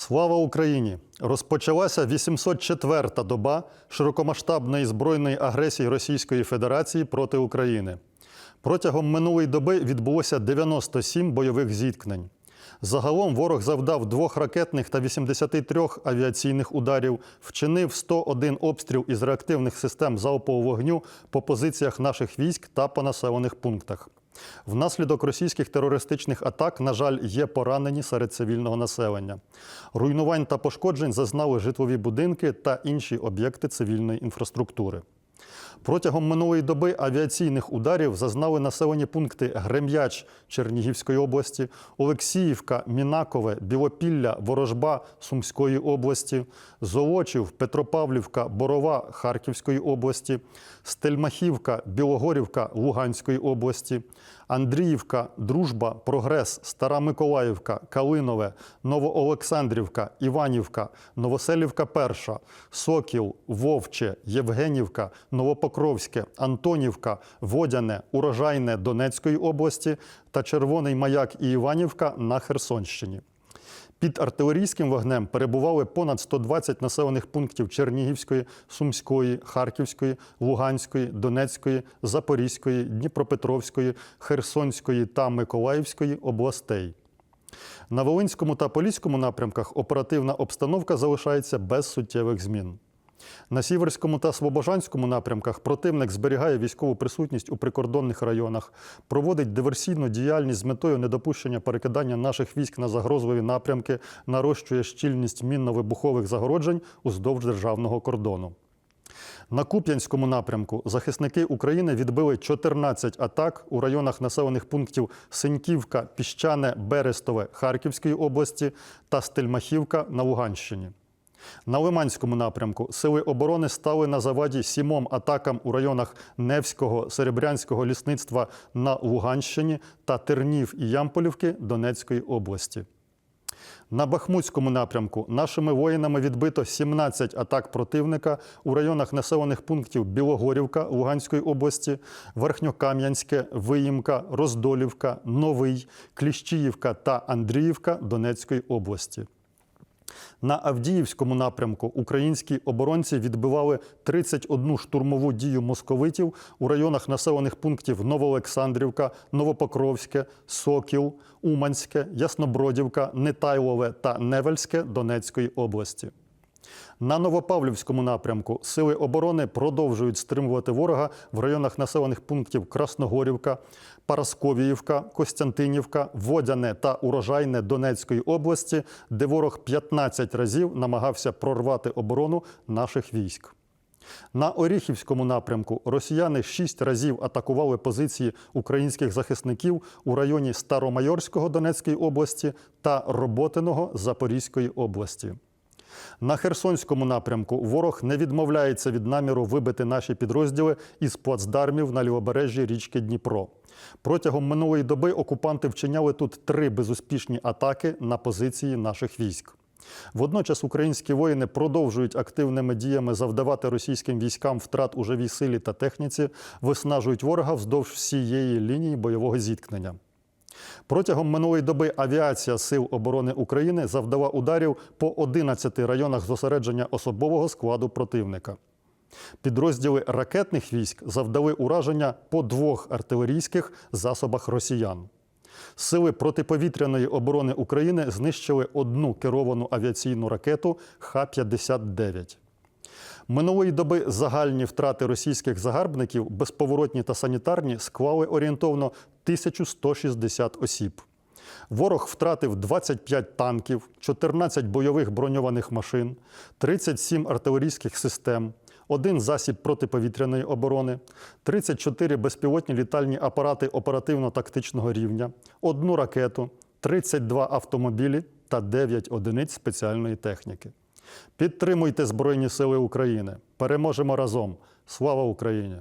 Слава Україні! Розпочалася 804-та доба широкомасштабної збройної агресії Російської Федерації проти України. Протягом минулої доби відбулося 97 бойових зіткнень. Загалом ворог завдав двох ракетних та 83 авіаційних ударів, вчинив 101 обстріл із реактивних систем залпового вогню по позиціях наших військ та по населених пунктах. Внаслідок російських терористичних атак, на жаль, є поранені серед цивільного населення. Руйнувань та пошкоджень зазнали житлові будинки та інші об'єкти цивільної інфраструктури. Протягом минулої доби авіаційних ударів зазнали населені пункти Грем'яч Чернігівської області, Олексіївка, Мінакове, Білопілля, Ворожба Сумської області, Золочів, Петропавлівка, Борова Харківської області, Стельмахівка, Білогорівка Луганської області, Андріївка, Дружба, Прогрес, Стара Миколаївка, Калинове, Новоолександрівка, Іванівка, Новоселівка Перша, Сокіл, Вовче, Євгенівка, Новопокровське, Антонівка, Водяне, Урожайне Донецької області та Червоний Маяк і Іванівка на Херсонщині. Під артилерійським вогнем перебували понад 120 населених пунктів Чернігівської, Сумської, Харківської, Луганської, Донецької, Запорізької, Дніпропетровської, Херсонської та Миколаївської областей. На Волинському та Поліському напрямках оперативна обстановка залишається без суттєвих змін. На Сіверському та Слобожанському напрямках противник зберігає військову присутність у прикордонних районах, проводить диверсійну діяльність з метою недопущення перекидання наших військ на загрозливі напрямки, нарощує щільність мінно-вибухових загороджень уздовж державного кордону. На Куп'янському напрямку захисники України відбили 14 атак у районах населених пунктів Синьківка, Піщане, Берестове Харківської області та Стельмахівка на Луганщині. На Лиманському напрямку сили оборони стали на заваді сімом атакам у районах Невського, Серебрянського лісництва на Луганщині та Тернів і Ямполівки Донецької області. На Бахмутському напрямку нашими воїнами відбито 17 атак противника у районах населених пунктів Білогорівка Луганської області, Верхньокам'янське, Виїмка, Роздолівка, Новий, Кліщіївка та Андріївка Донецької області. На Авдіївському напрямку українські оборонці відбивали 31 штурмову дію московитів у районах населених пунктів Новоолександрівка, Новопокровське, Сокіл, Уманське, Яснобродівка, Нетайлове та Невельське Донецької області. На Новопавлівському напрямку сили оборони продовжують стримувати ворога в районах населених пунктів Красногорівка, Парасковіївка, Костянтинівка, Водяне та Урожайне Донецької області, де ворог 15 разів намагався прорвати оборону наших військ. На Оріхівському напрямку росіяни шість разів атакували позиції українських захисників у районі Старомайорського Донецької області та Роботиного Запорізької області. На Херсонському напрямку ворог не відмовляється від наміру вибити наші підрозділи із плацдармів на лівобережжі річки Дніпро. Протягом минулої доби окупанти вчиняли тут три безуспішні атаки на позиції наших військ. Водночас українські воїни продовжують активними діями завдавати російським військам втрат у живій силі та техніці, виснажують ворога вздовж всієї лінії бойового зіткнення. Протягом минулої доби авіація Сил оборони України завдала ударів по 11 районах зосередження особового складу противника. Підрозділи ракетних військ завдали ураження по двох артилерійських засобах росіян. Сили протиповітряної оборони України знищили одну керовану авіаційну ракету Х-59. Минулої доби загальні втрати російських загарбників, безповоротні та санітарні, склали орієнтовно 1160 осіб. Ворог втратив 25 танків, 14 бойових броньованих машин, 37 артилерійських систем, один засіб протиповітряної оборони, 34 безпілотні літальні апарати оперативно-тактичного рівня, одну ракету, 32 автомобілі та 9 одиниць спеціальної техніки. Підтримуйте Збройні Сили України. Переможемо разом. Слава Україні!